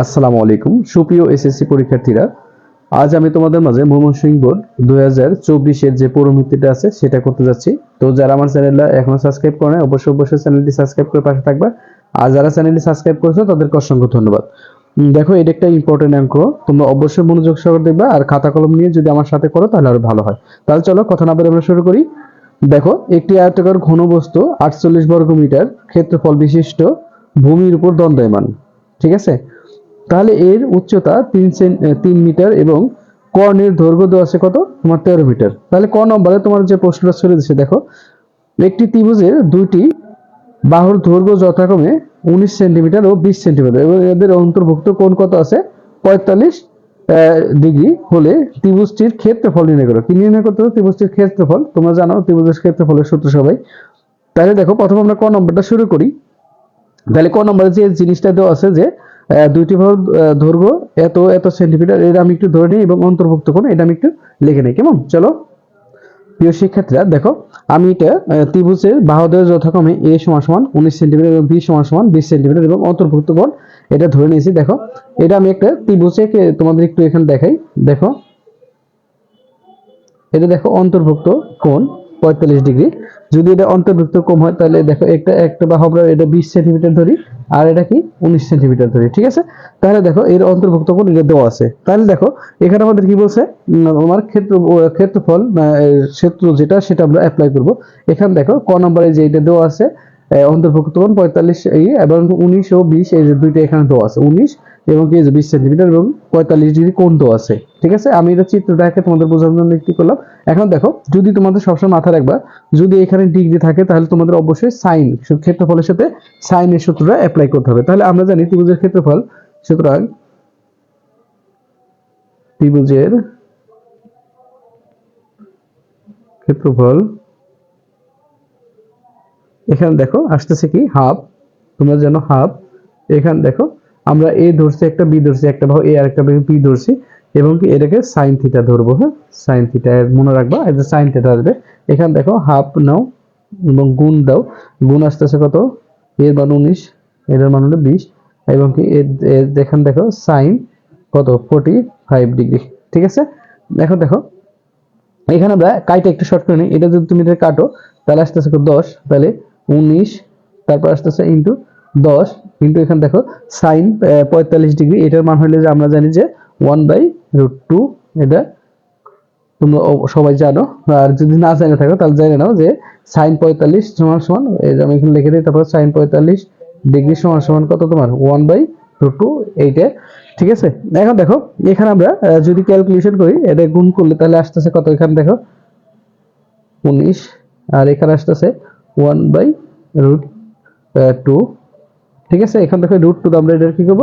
আসসালামু আলাইকুম। সুপ্রিয় এসএসসি পরীক্ষার্থীরা আজ আমি তোমাদের মাঝে ময়মনসিংহ বোর্ড দুই হাজার চব্বিশের যে পৌরমিতিটা আছে সেটা করতে যাচ্ছি। তো যারা আমার চ্যানেলটা এখনও সাবস্ক্রাইব করে নাই, অবশ্যই অবশ্যই চ্যানেলটি সাবস্ক্রাইব করে পাশে থাকবে। আর যারা চ্যানেলটি সাবস্ক্রাইব করেছ তাদেরকে অসংখ্য ধন্যবাদ। দেখো এটা একটা ইম্পর্টেন্ট অঙ্ক। তোমরা অবশ্যই মনোযোগ সহকারে দেখবে আর খাতা কলম নিয়ে যদি আমার সাথে করো তাহলে আরও ভালো হয়। তাহলে চলো কথা না বলে আমরা শুরু করি। দেখো একটি আয়তাকার ঘনবস্তু আটচল্লিশ বর্গ মিটার ক্ষেত্রফল বিশিষ্ট ভূমির উপর দণ্ডায়মান। ঠিক আছে? তাহলে এর উচ্চতা তিন সেন তিন মিটার এবং কর্ণের দৈর্ঘ্য দেওয়া আছে কত? তোমার তেরো মিটার। তাহলে ক নম্বরে তোমার যে প্রশ্নটা চলে দিচ্ছে দেখো। একটি ত্রিভুজের দুইটি বাহুর দৈর্ঘ্য যথাক্রমে উনিশ সেন্টিমিটার ও বিশ সেন্টিমিটার। এবং এদের অন্তর্ভুক্ত কোন কত আছে? পঁয়তাল্লিশ ডিগ্রি। হলে ত্রিভুজটির ক্ষেত্রফল নির্ণয় করো। কি নির্ণয় করতে হবে? ত্রিভুজটির ক্ষেত্রফল। তোমরা জানো, ত্রিভুজের ক্ষেত্রফলের সূত্র সবাই। তাহলে দেখো, প্রথম আমরা ক নম্বরটা শুরু করি। তাহলে ক নম্বরে যে জিনিসটা দেওয়া আছে যে দুইটি ভাগ ধরবো। এত এত সেন্টিমিটার এটা আমি একটু ধরে নিই এবং অন্তর্ভুক্ত কোণ এটা আমি একটু লিখে নিই, কেমন? চলো। প্রিয় শিক্ষার্থীরা, দেখো, আমি এটা ত্রিভুজের বাহুদের যথাক্রমে এ সমান সমান উনিশ সেন্টিমিটার এবং বি সমান সমান বিশ সেন্টিমিটার এবং অন্তর্ভুক্ত কোণ এটা ধরে নিয়েছি, দেখো। এটা আমি একটা ত্রিভুজে তোমাদের একটু এখানে দেখাই, দেখো। এটা দেখো অন্তর্ভুক্ত কোণ। পঁয়তাল্লিশ ডিগ্রি। যদি এটা অন্তর্ভুক্ত কম হয়, তাহলে দেখো একটা একটা বা আমরা এটা বিশ সেন্টিমিটার ধরি, আর এটা কি উনিশ সেন্টিমিটার ধরি, ঠিক আছে? তাহলে দেখো এর অন্তর্ভুক্ত কোণ এটা দেওয়া আছে। তাহলে দেখো, এখানে আমাদের কি বলছে? আমার ক্ষেত্র ক্ষেত্রফল ক্ষেত্র যেটা, সেটা আমরা অ্যাপ্লাই করব। এখানে দেখো, ক নম্বরে যে এটা দেওয়া আছে অন্তর্ভুক্ত কোণ পঁয়তাল্লিশ এবং উনিশ ও বিশ, এই যে দুইটা এখানে দেওয়া আছে, উনিশ এবং কি বিশ সেন্টিমিটার এবং পঁয়তাল্লিশ ডিগ্রি কোণ দেওয়া আছে, ঠিক আছে? আমি এটা চিত্রটা একে তোমাদের বোঝানোর জন্য একটি করলাম। এখন দেখো, যদি তোমাদের সবসময় মাথা রাখবা, যদি এখানে ডিগ্রি থাকে, তাহলে তোমাদের অবশ্যই সাইন ক্ষেত্রফলের সাথে সাইনের সূত্রটা অ্যাপ্লাই করতে হবে। তাহলে আমরা জানি ত্রিভুজের ক্ষেত্রফল, সুতরাং ত্রিভুজের ক্ষেত্রফল, এখানে দেখো, আসতেছে কি? হাফ তোমরা জানো হাফ এখানে দেখো আমরা এ ধরছি, একটা বি ধরছি, একটা ভাগ এ আর একটা বি ধরছি, এবং কি এটাকে সাইন থিটা ধরবো হ্যাঁ? সাইন থিটা মনে রাখবা যে সাইন থিটা আসবে। এখানে দেখো হাফ নাও এবং গুণ দাও। গুণ আসতেছে কত? এর মান উনিশ এর মান হলো বিশ, এবং কি এর এখানে দেখো সাইন কত? ফোর্টি ফাইভ ডিগ্রি ঠিক আছে? এখন দেখো, এখানে আমরা কাইটা একটু শর্ট করে নিই। এটা যদি তুমি এটা কাটো, তাহলে আসতেছে দশ, তাহলে উনিশ, তারপর আসতেছে ইন্টু দশ, কিন্তু এখানে দেখো সাইন পঁয়তাল্লিশ ডিগ্রি এটার মান হলে যে আমরা জানি যে ওয়ান বাই রুট টু এটা তোমরা সবাই জানো। আর যদি না জেনে থাকো, তাহলে জেনে নাও যে সাইন পঁয়তাল্লিশ সমান সমান, এই আমি এখানে লিখে দিই, তারপর সাইন পঁয়তাল্লিশ ডিগ্রি সমান সমান কত তোমার? ওয়ান বাই রুট টু এইটে। ঠিক আছে? এখন দেখো, এখানে আমরা যদি ক্যালকুলেশন করি, এটা গুণ করলে তাহলে আসতেছে কত এখানে দেখো? উনিশ। আর এখানে আসতেছে ওয়ান বাই রুট টু ঠিক আছে? এখান থেকে রুট টু আমরা এটা কি করব?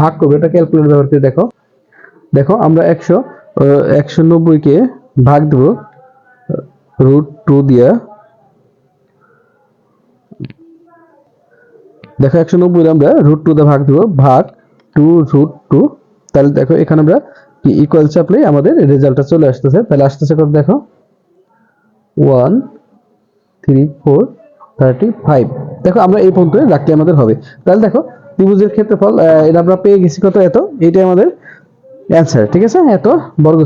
ভাগ করব। এটা ক্যালকুলেটর ব্যবহার করে দেখো। দেখো, আমরা একশো একশো নব্বইকে ভাগ দেবো রুট টু দিয়া। দেখো, একশো নব্বই আমরা রুট টু দিয়ে ভাগ দেবো। ভাগ টু রুট টু তাহলে দেখো, এখানে আমরা ইকুয়াল চাপলে আমাদের রেজাল্টটা চলে আসতেছে। তাহলে আসতেছে কত দেখো? One three four thirty five দেখো, আমরা এই পর্যন্ত রাখলে আমাদের হবে। তাহলে দেখো, ত্রিভুজের ক্ষেত্রফল এটা আমরা পেয়ে গেছি কত এত? আমাদের অ্যান্সার ঠিক আছে? এত বর্গ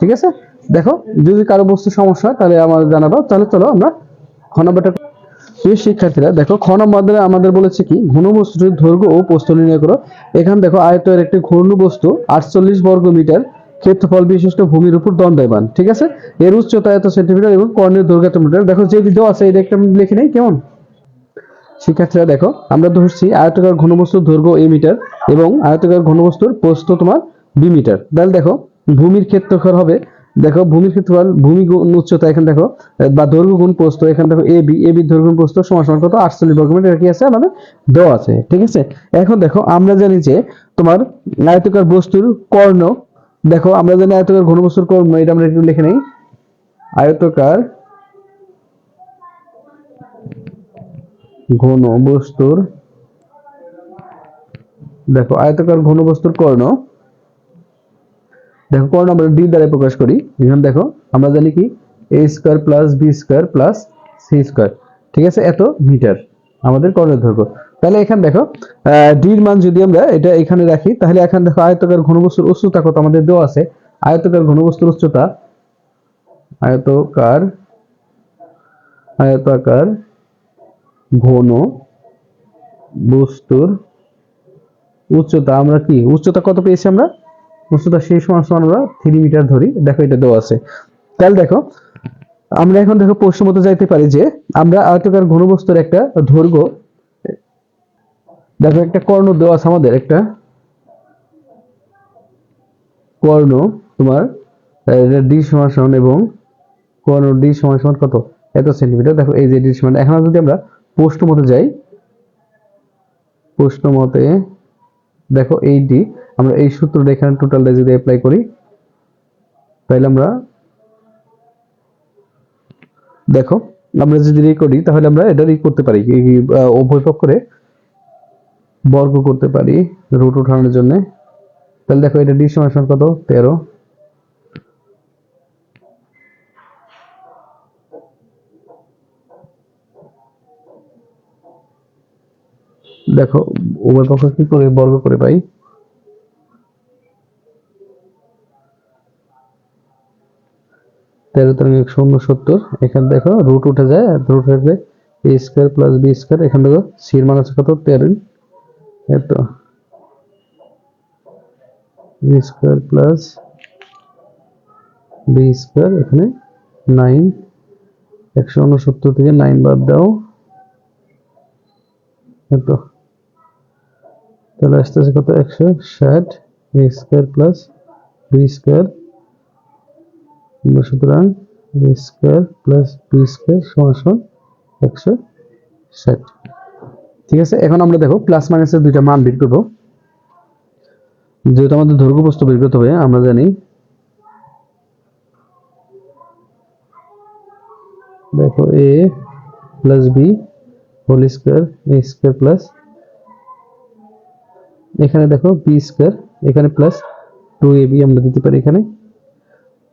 ঠিক আছে? দেখো, যদি কারও বস্তু সমস্যা হয়, তাহলে আমার জানাব তাহলে চলো আমরা খ প্রিয় শিক্ষার্থীরা, দেখো, খ আমাদের বলেছে কি, ঘনবস্তুটির দৈর্ঘ্য ও প্রস্থ নির্ণয় করো। এখানে দেখো আয়তের একটি ঘূর্ণ বস্তু আটচল্লিশ বর্গ মিটার ক্ষেত্রফল বিশিষ্ট ভূমির উপর দণ্ডায়মান, ঠিক আছে? এর উচ্চতা এত সেন্টিমিটার এবং কর্ণের দৈর্ঘ্য এত মিটার। দেখো, যে ভিডিও আছে, এটা একটা লিখে নেই, কেমন? শিক্ষার্থীরা, দেখো, আমরা ধরছি আয়তকার ঘনবস্তুর দৈর্ঘ্য এ মিটার এবং আয়তকার ঘনবস্তুর প্রস্থ তোমার বি মিটার। তাহলে দেখো, ভূমির ক্ষেত্রফল হবে, দেখো, ভূমির ক্ষেত্রফল, ভূমি গুণ উচ্চতা, এখানে দেখো বা দৈর্ঘ্য গুণ প্রস্থ, এখানে দেখো, এ, বি এ, বি দৈর্ঘ্য গুণ প্রস্থ সমান সমান কত? আটচল্লিশ বর্গ মিটার কি আছে? আমাদের দেওয়া আছে, ঠিক আছে? এখন দেখো, আমরা জানি যে তোমার আয়তকার বস্তুর কর্ণ দেখো, আমরা জানি আয়তকার ঘনবস্তুর কর্ণ এটা আমরা একটু লিখে নেই। আয়তকার ঘন বস্তুর দেখো, আয়তাকার ঘন বস্তুর কর্ণ। দেখো, কর্ণ আমরা ডি দ্বারা প্রকাশ করি। এখানে দেখো, আমরা জানি কি? A square plus B square plus C square ঠিক আছে? এত মিটার। আমাদের কর্ণের দৈর্ঘ্য। তাহলে এখানে দেখো ডির মান যদি আমরা এটা এখানে রাখি, তাহলে এখানে দেখো আয়তকার ঘনবস্তুর উচ্চতা কত আমাদের দেওয়া আছে। আয়তকার ঘনবস্তুর উচ্চতা আয়তকার, আয়তাকার ঘন বস্তুর উচ্চতা আমরা কি? উচ্চতা কত পেয়েছি আমরা? উচ্চতা সেই সমান আমরা থ্রি মিটার ধরি। দেখো এটা দেওয়া আছে। তাহলে দেখো, আমরা এখন দেখো প্রশ্ন মতো যাইতে পারি যে আমরা আয়তকার ঘনবস্তুর একটা দৈর্ঘ্য দেখো, একটা কর্ণ দেওয়া আছে আমাদের, একটা কর্ণ তোমার ডি সমান সমান এবং কর্ণ ডি সমান সমান কত? এত সেন্টিমিটার দেখো, এই যে ডি সমান, এখন যদি আমরা প্রশ্ন মতে যাই, প্রশ্ন মতে দেখো, এই ডি আমরা এই সূত্রটা এখানে টোটালটা যদি অ্যাপ্লাই করি, তাহলে আমরা দেখো, আমরা যদি ই করি তাহলে আমরা এটা ই করতে পারি উভয় পক্ষরে বর্গ করতে পারি রুট উঠানোর জন্য। তাহলে দেখো এটা ডি সমান কত? তেরো। দেখো, উভয় পক্ষ কি করে বর্গ করে পাই? তেরো তেরো একশো উনসত্তর এখানে দেখো রুট উঠে যায় রুট থাকবে A square plus B square এখানে দেখো সির মান আছে কত? তেরো। এত। B square plus B square এখানে নাইন একশো উনসত্তর থেকে নাইন বাদ দাও। এত। তাহলে আসতেছে কত? একশো ষাট। A square plus B square সুতরাং B square plus B square সমান সমান একশো ষাট। ঠিক আছে? এখন আমরা দেখো প্লাস মাইনাসের দুইটা মান বের করব। যেহেতু আমাদের দৈর্ঘ্য বস্তু বের করতে হবে, আমরা জানি দেখো A plus B whole square A square plus এখানে দেখো বি স্কোয়ার এখানে প্লাস টু এ বি আমরা দিতে পারি এখানে।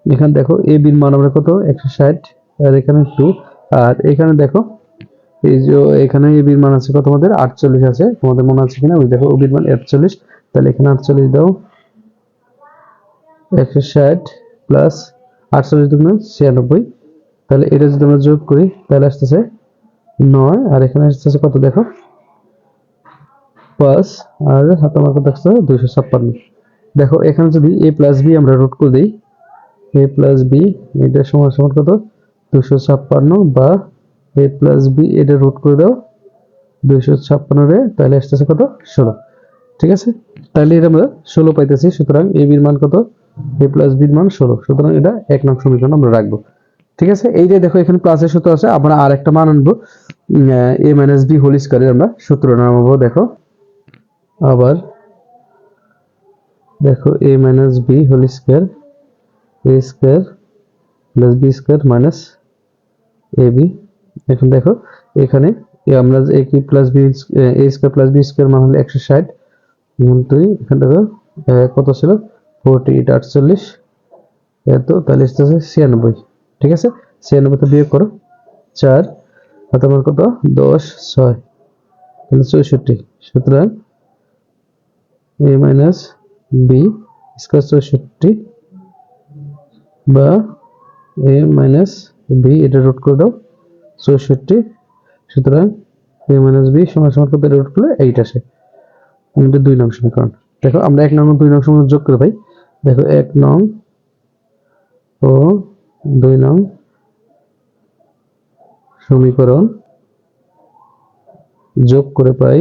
এখানে দেখো এ বির মান আমরা কত? একশো ষাট, আর এখানে টু আর এখানে দেখো এই যে এখানে এ বির মান আছে কত আমাদের আটচল্লিশ আছে। তোমাদের মনে আছে কিনা? ওই দেখো তাহলে এখানে আটচল্লিশ দাও। একশো ষাট প্লাস আটচল্লিশ দুগুণ ছিয়ানব্বই। তাহলে এটা যদি আমরা যোগ করি, তাহলে আসতেছে নয়। আর এখানে আসতেছে কত? দেখো। পাঁচ আর হাতে কত দুইশো ছাপ্পান্ন। দেখো, এখানে যদি এ প্লাস বি আমরা রুট করে দিই এ প্লাস বি এটা সমান সমান কত? দুশো ছাপ্পান্ন বা এ প্লাস বি এটা রুট করে দাও। দুইশো ছাপ্পান্ন রে, তাহলে আসতেছে কত? ষোলো। ঠিক আছে? তাহলে এটা আমরা ষোলো পাইতেছি, সুতরাং এ বির মান কত? এ প্লাস বির মান ষোলো। সুতরাং এটা এক নং সমীকরণ আমরা রাখব। ঠিক আছে? এই যে দেখো, এখানে প্লাসের সূত্র আছে, আমরা আর একটা মান আনব। এ মাইনাস বি হোল স্কোয়ারের আমরা সূত্র নামাবো, দেখো। আবার দেখো A minus B whole square A square plus B square minus A B এখন দেখো, এখানে আমরা এ কি plus B A square plus B square মান হলো একশো ষাট দুই, এখানে দেখো কত ছিল? ফোরটি এইট আটচল্লিশ এত তাহলে আসতেছে ছিয়ানব্বই, ঠিক আছে? ছিয়ানব্বইতে বিয়োগ করো, চার, আর তোমার কত? দশ, ছয় চৌষট্টি, সুতরাং এ মাইনাস বি স্কোয়ার চৌষট্টি বা এ মাইনাস বি এটা রুট করে দাও। চৌষট্টি সুতরাং এ মাইনাস বি সমান সমান কত? রুট করলে এইট আসে। এটা দুই নং সমীকরণ। দেখো, আমরা এক নং দুই নং সমীকরণ যোগ করে পাই। দেখো, এক নং ও দুই নং সমীকরণ যোগ করে পাই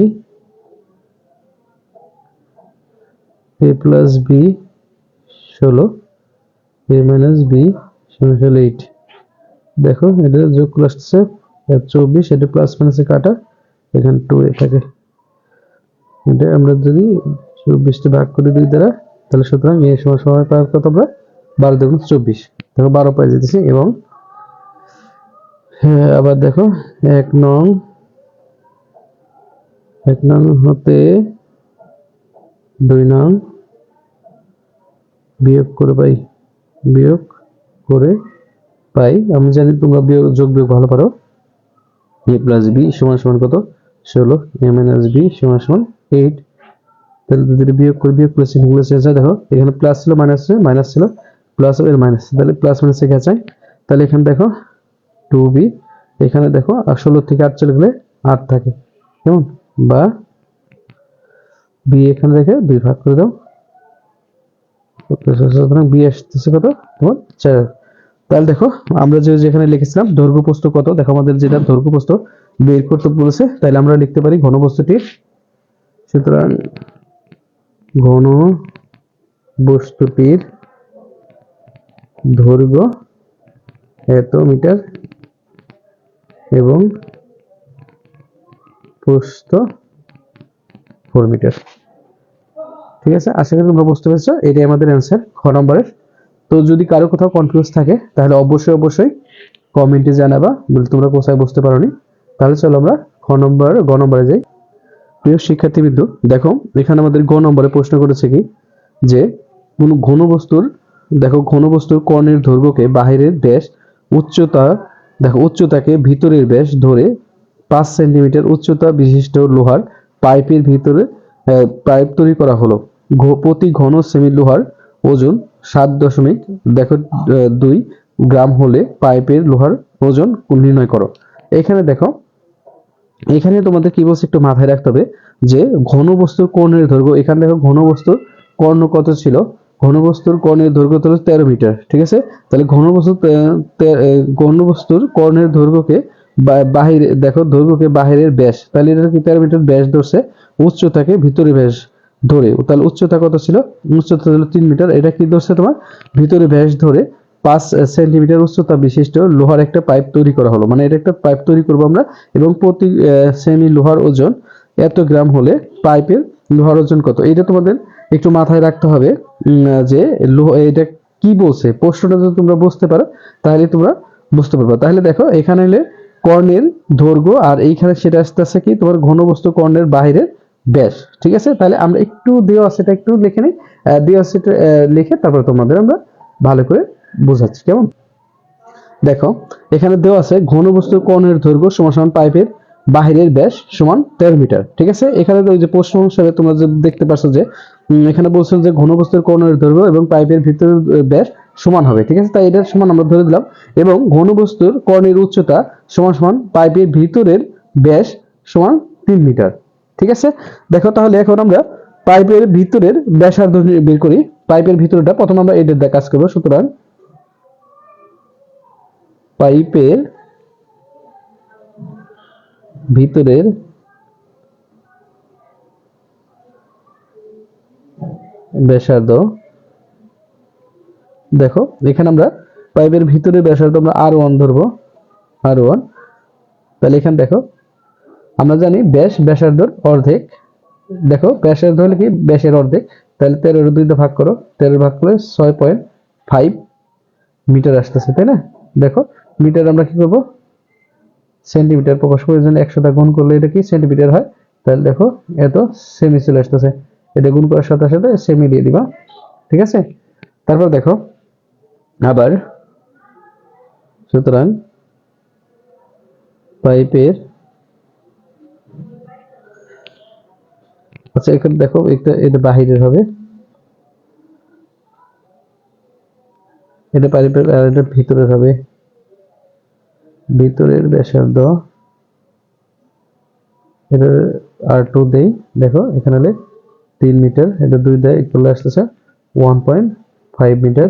এ প্লাস বি ষোলো এ মাইনাস বি সমান ষোলো এইট দেখো, এটা যোগ করে আসতেছে চব্বিশ, এটা প্লাস মাইনাসে কাটা, এখানে টু এ থাকে। এটা আমরা যদি চব্বিশটা ভাগ করি দুই দ্বারা, তাহলে সুতরাং এ সময় সময় পাওয়ার কত আমরা? বারো দেখুন চব্বিশ। দেখো, বারো পাই যেতেছি, এবং হ্যাঁ আবার দেখো, এক নং এক নং হতে দুই নং বিয়োগ করে পাই, বিয়োগ করে পাই আমি জানি তোমরা যোগ বিয়োগ ভালো পারো এ প্লাস বি সমান সমান কত ষোলো এ মাইনাস বি সমান সমান এইট তাহলে যদি বিয়োগ করে বিয়োগ করে চিহ্নগুলো চেঞ্জ হয় দেখো এখানে প্লাস ছিল মাইনাস ছিল মাইনাস ছিল প্লাস এর মাইনাস তাহলে প্লাস মাইনাস শেখা যায় তাহলে এখানে দেখো টু বি এখানে দেখো ষোলো থেকে আট চলে গেলে আট থাকে কেমন বা বি এখানে রেখে দুই ভাগ করে দাও বি আসতেছে কত তোমার চার তাহলে দেখো, আমরা যে যেখানে লিখেছিলাম, দৈর্ঘ্য প্রস্থ কত? দেখো আমাদের যেটা দৈর্ঘ্য প্রস্থ, বের করতে বলেছে, তাহলে আমরা লিখতে পারি ঘনবস্তুটির সুতরাং ঘন বস্তুটির দৈর্ঘ্য এত মিটার এবং প্রস্থ ফোর মিটার। ঠিক আছে? আশা করি তোমরা বুঝতে পেরেছ, এটাই আমাদের অ্যান্সার খ নম্বরের। তো যদি কারও কোথাও কনফিউজ থাকে, তাহলে অবশ্যই অবশ্যই কমেন্টে জানাবা। বলে তোমরা কোথায় বুঝতে পারোনি? তাহলে চলো আমরা খ নম্বর, গ নম্বরে যাই। প্রিয় শিক্ষার্থীবৃন্দ, দেখো, এখানে আমাদের গ নম্বরে প্রশ্ন করেছে কি? যে, কোন ঘনবস্তুর, দেখো ঘনবস্তুর কর্ণের দৈর্ঘ্যকে বাহিরের ব্যাস উচ্চতা, দেখো, উচ্চতাকে ভিতরের ব্যাস ধরে পাঁচ সেন্টিমিটার উচ্চতা বিশিষ্ট লোহার পাইপের ভিতরে পাইপ তৈরি করা হলো। প্রতি ঘন সেমি লোহার ওজন সাত দশমিক, দেখো দুই গ্রাম হলে পাইপের লোহার ওজন নির্ণয় করো। এখানে দেখো, এখানে তোমাদের কি বলছে একটু মাথায় রাখতে হবে যে ঘনবস্তুর কর্ণের দৈর্ঘ্য, এখানে দেখো ঘনবস্তুর কর্ণ কত ছিল? ঘনবস্তুর কর্ণের দৈর্ঘ্য ছিল তেরো মিটার, ঠিক আছে? তাহলে ঘনবস্তু তে- তে- ঘনবস্তুর কর্ণের দৈর্ঘ্যকে বাহিরে, দেখো দৈর্ঘ্যকে বাহিরের ব্যাস, তাহলে এটা কি তেরো মিটার ব্যাস ধরছে? উচ্চতাকে ভিতরে ব্যাস ধরে তাহলে উচ্চতা কত ছিল? উচ্চতা ছিল তিন মিটার। এটা কি ধরছে তোমার? ভিতরে ব্যাস ধরে পাঁচ সেন্টিমিটার উচ্চতা বিশিষ্ট লোহার একটা পাইপ তৈরি করা হলো। মানে এটা একটা পাইপ তৈরি করব আমরা এবং প্রতি সেমি লোহার ওজন এত গ্রাম হলে পাইপের লোহার ওজন কত? এটা তোমাদের একটু মাথায় রাখতে হবে যে লোহ এটা কি বলছে? প্রশ্নটা যদি তোমরা বুঝতে পারো, তাহলে তোমরা বুঝতে পারবে। তাহলে দেখো, এখানে হলে কর্ণের দৈর্ঘ্য আর এইখানে সেটা আসতে আসতেছে কি? তোমার ঘনবস্তু কর্ণের বাইরের ব্যাস ঠিক আছে? তাহলে আমরা একটু দেওয়া সেটা একটু লিখে নিই। দেওয়া সেটা লিখে তারপরে তোমাদের আমরা ভালো করে বোঝাচ্ছি, কেমন? দেখো, এখানে দেওয়া আছে ঘনবস্তুর কোণের দৈর্ঘ্য সমান সমান পাইপের বাহিরের ব্যাস সমান তেরো মিটার, ঠিক আছে? এখানে ওই যে প্রশ্ন অনুসারে তোমরা যে দেখতে পাচ্ছ যে এখানে বলছেন যে ঘনবস্তুর কোণের দৈর্ঘ্য এবং পাইপের ভিতরের ব্যাস সমান হবে, ঠিক আছে? তাই এটার সমান আমরা ধরে দিলাম। এবং ঘনবস্তুর কর্ণের উচ্চতা সমান সমান পাইপের ভিতরের ব্যাস সমান তিন মিটার ঠিক আছে? দেখো তাহলে এখন আমরা পাইপের ভিতরের ব্যাসার্ধ বের করি। পাইপের ভিতরটা প্রথম আমরা এটার দিয়ে কাজ করব, সুতরাং পাইপের ভিতরের ব্যাসার্ধ, দেখো, এখানে আমরা পাইপের ভিতরের ব্যাসার্ধ আমরা আর ওয়ান ধরবো। আর ওয়ান তাহলে এখানে দেখো আমরা জানি ব্যাস ব্যাসার্ধর অর্ধেক। দেখো ব্যাসার্ধ হলে কি? ব্যাসের অর্ধেক। তাহলে তেরোর দুই দিয়ে ভাগ করো। তেরো ভাগ করলে ছয় পয়েন্ট ফাইভ মিটার আসতেছে, তাই না? দেখো, মিটার আমরা কি করব? সেন্টিমিটার প্রকাশ করে জন্য একশোটা গুণ করলে এটা কি? সেন্টিমিটার হয়। তাহলে দেখো, এত সেমি চলে আসতেছে। এটা গুণ করার সাথে সাথে সেমি দিয়ে দিবা। ঠিক আছে? তারপর দেখো, আবার সুতরাং পাইপের আচ্ছা এখানে দেখো, এটা এটা বাহিরের হবে। এটা পাইপের, আর এটা ভিতরের হবে। ভিতরের ব্যাসার্ধ, এটা আর টু দেই। দেখো, এখানে হলে তিন মিটার, এটা দুই দেয় চলে আসতেছে ওয়ান পয়েন্ট ফাইভ মিটার।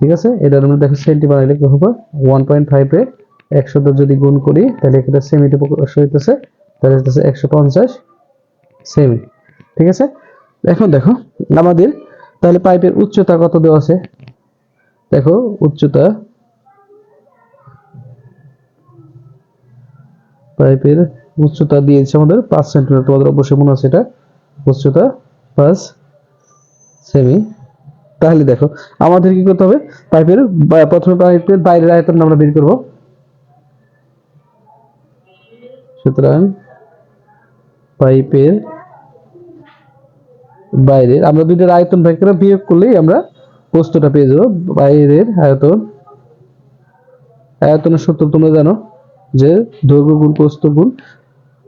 ঠিক আছে? এটার মধ্যে দেখো সেন্টি বানাইলে কি হবে? ওয়ান পয়েন্ট ফাইভ একশো যদি গুণ করি, তাহলে এখানে সেমিটি প্রকাশ হইতেছে, তাহলে হইতেছে একশো পঞ্চাশ। সেমি ঠিক আছে? এখন দেখো আমাদের তাহলে পাইপের উচ্চতা কত দেওয়া আছে? দেখো, উচ্চতা। পাইপের উচ্চতা দিয়েছে আমাদের পাঁচ সেন্টিমিটার তোমাদের অবশ্যই মনে আছে এটা? উচ্চতা পাঁচ সেমি তাহলে দেখো, আমাদের কি করতে হবে? পাইপের প্রথমে পাইপের বাইরের আয়তন আমরা বের করব। সুতরাং পাইপের বাইরের। আমরা দুইটার আয়তন ভাগ করে বিয়োগ করলেই আমরা প্রস্থটা পেয়ে যাব। বাইরের আয়তন, আয়তনের সূত্র তোমরা জানো যে দৈর্ঘ্য গুণ, প্রস্থ গুণ,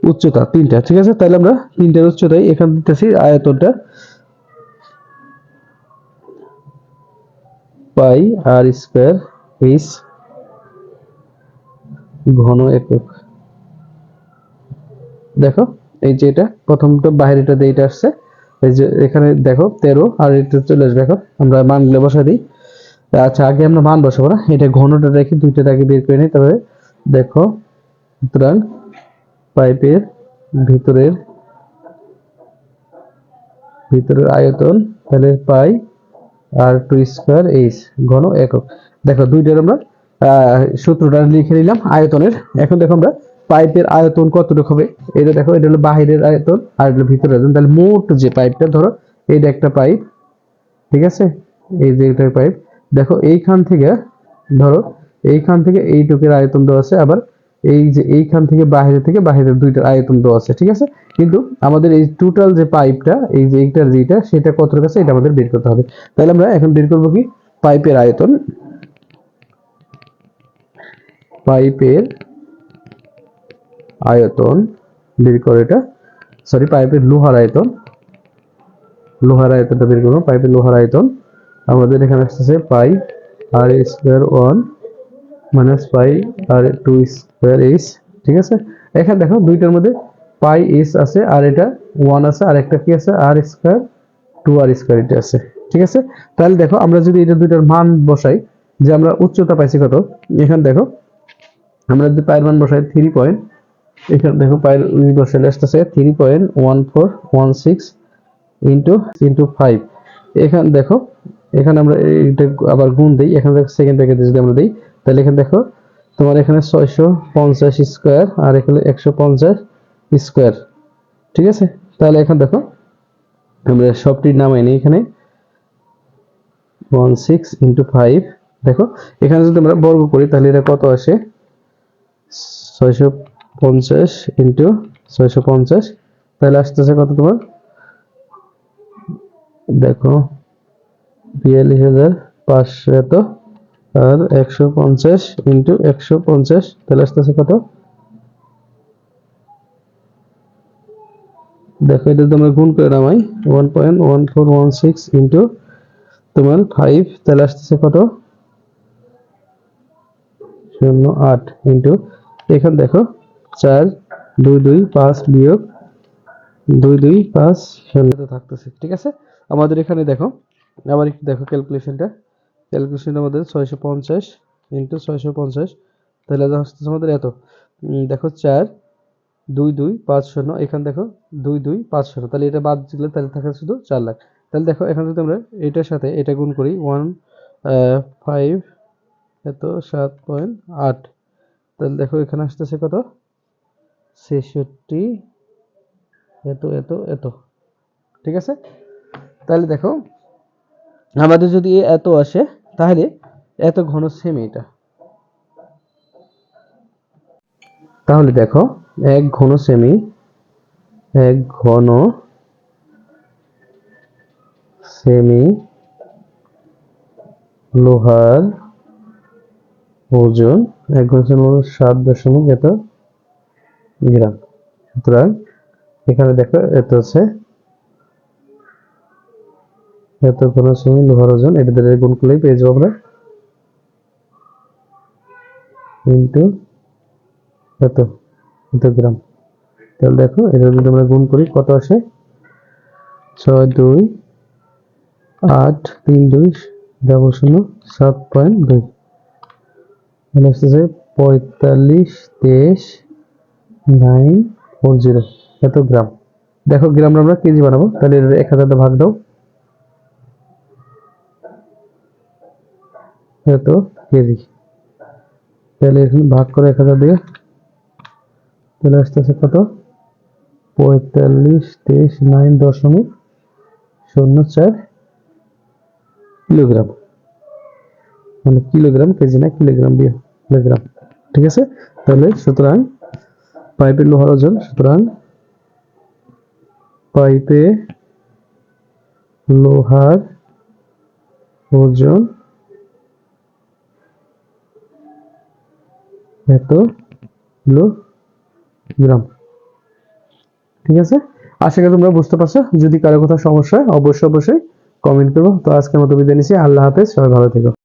উচ্চতা তিনটা। ঠিক আছে? তাহলে আমরা তিনটার উচ্চতায় এখান দিতেছি আয়তনটা পাই আর স্কোয়ার এইচ ঘন একক। দেখো, এই যে এটা প্রথমটা বাইরেটা দিয়ে এটা আসছে। এই যে এখানে দেখো, তেরো, আর এটা চলে আসবে এখন। আমরা মানগুলো বসা দিই। আচ্ছা আগে আমরা মান বসাবো না। এটা ঘনটা রেখে দুইটা আগে বের করে নিই তবে দেখো, সুতরাং পাইপের ভিতরের ভিতরের আয়তন তাহলে pi r two square h, ঘন একক। দেখো, দুইটার আমরা সূত্রটা লিখে নিলাম আয়তনের। এখন দেখো আমরা পাইপের আয়তন কতটুকু হবে? এটা দেখো, এটা হলো বাহিরের আয়তন আর এটা ভিতরের আয়তন। তাহলে মোট যে পাইপটা, ধরো, এইটা একটা পাইপ, ঠিক আছে? এই যে এটা পাইপ। দেখো, এইখান থেকে, ধরো, এইখান থেকে এইটুকের আয়তন দেওয়া আছে। আবার এই যে এইখান থেকে বাইরে থেকে বাইরের দুইটার আয়তন দেওয়া আছে, ঠিক আছে? কিন্তু আমাদের এই টোটাল যে পাইপটা, এই যে এইটার যেটা, সেটা কতটুকু আছে, এটা আমাদের বের করতে হবে। তাহলে আমরা এখন বের করব কি? পাইপের আয়তন। পাইপের আয়তন, বের করে এটা। সরি পাইপের লোহার আয়তন। লোহার আয়তনটা বের করব পাইপের লোহার আয়তন। আমাদের এখানে আসতেছে pi r square one minus pi r two square h, ঠিক আছে? এখানে দেখো দুইটার মধ্যে পাই এস আছে আর এটা ওয়ান আছে, আর একটা কি আছে? R square two r square এটা আছে, ঠিক আছে? তাহলে দেখো আমরা যদি এটা দুইটার মান বসাই, যে আমরা উচ্চতা পাইছি কত? এখানে দেখো, আমরা যদি পায়ের মান বসাই থ্রি পয়েন্ট এখানে দেখো পায়ের বসালে আসতেছে three point one four one six into into five এখানে দেখো, এখানে আমরা এইটা আবার গুণ দিই, এখানে দেখো সেকেন্ড প্যাকেজ যদি আমরা দিই, তাহলে এখানে দেখো তোমার এখানে ছয়শো পঞ্চাশ স্কোয়ার আর এখানে একশো পঞ্চাশ স্কোয়ার ঠিক আছে? তাহলে এখন দেখো, আমরা সবটির নাম নিই এখানে। ওয়ান সিক্স ইন্টু ফাইভ দেখো, এখানে যদি আমরা বর্গ করি, তাহলে এটা কত আসে? ছয়শো পঞ্চাশ ইন্টু ছয়শো পঞ্চাশ। তাহলে আসতেছে কত তোমার? দেখো, বিয়াল্লিশ হাজার পাঁচশো এত, আর একশো পঞ্চাশ ইন্টু একশো পঞ্চাশ, তাহলে আসতেছে কত? দেখো, এটা তোমরা গুণ করে নামাই one point one four one six into তোমার ফাইভ তাহলে আসতেছে কত? শূন্য আট ইন্টু এখানে দেখো চার, দুই দুই, পাঁচ বিয়োগ দুই দুই, পাঁচ শূন্য। তো থাকতেছে, ঠিক আছে? আমাদের এখানে দেখো আবার একটু দেখো ক্যালকুলেশনটা ক্যালকুলেশনটা আমাদের ছয়শো পঞ্চাশ ইন্টু ছয়শো পঞ্চাশ, তাহলে আসতেছে আমাদের এত? দেখো চার, দুই দুই, পাঁচ শূন্য, এখানে দেখো দুই দুই, পাঁচ শূন্য, তাহলে এটা বাদ দিলে তাহলে থাকে শুধু চার লাখ। তাহলে দেখো, এখানে যদি আমরা এটার সাথে এটা গুণ করি ওয়ান ফাইভ এত সাত পয়েন্ট আট, তাহলে দেখো এখানে আসতেছে কত? ছেষট্টি, এত এত এত। ঠিক আছে? তাহলে দেখো, আমাদের যদি এত আসে, তাহলে এত ঘন সেমি এটা তাহলে দেখো, এক ঘন সেমি এক ঘন সেমি লোহার ওজন, এক ঘন সেমি সাত দশমিক এত গ্রাম। সুতরাং এখানে দেখো, এত আছে এত ঘন সেমি লোহার ওজন, এটা দ্বারা গুণ করলেই পেয়ে যাব আমরা। ইন্টু এত এত গ্রাম। তাহলে দেখো, এটা যদি আমরা গুণ করি, কত আসে? ছয় দুই আট তিন দুই ডাবল শূন্য সাত পয়েন্ট দুই। তাহলে আসতেছে পঁয়তাল্লিশ তেইশ নাইন ফোর জিরো। এত গ্রাম। দেখো গ্রাম আমরা কেজি বানাবো। তাহলে এক হাজার ভাগ দাও। এত কেজি। তাহলে এখানে ভাগ করে এক হাজার দিয়ে তাহলে আসতেছে কত? পঁয়তাল্লিশ, তেইশ, নাইন দশমিক শূন্য চার কিলোগ্রাম। মানে কিলোগ্রাম, কেজি না, কিলোগ্রাম দিয়ে, কিলোগ্রাম। ঠিক আছে? তাহলে সুতরাং পাইপের লোহার ওজন সুতরাং পাইপে লোহার ওজন এত কিলোগ্রাম। ঠিক আছে? আশা করি তোমরা বুঝতে পারছ। যদি কারও কোথাও সমস্যা অবশ্যই অবশ্যই কমেন্ট করব তো আজকের মতো বিদায় নিচ্ছি। আল্লাহ হাফেজ। সবাই ভালো থেকো।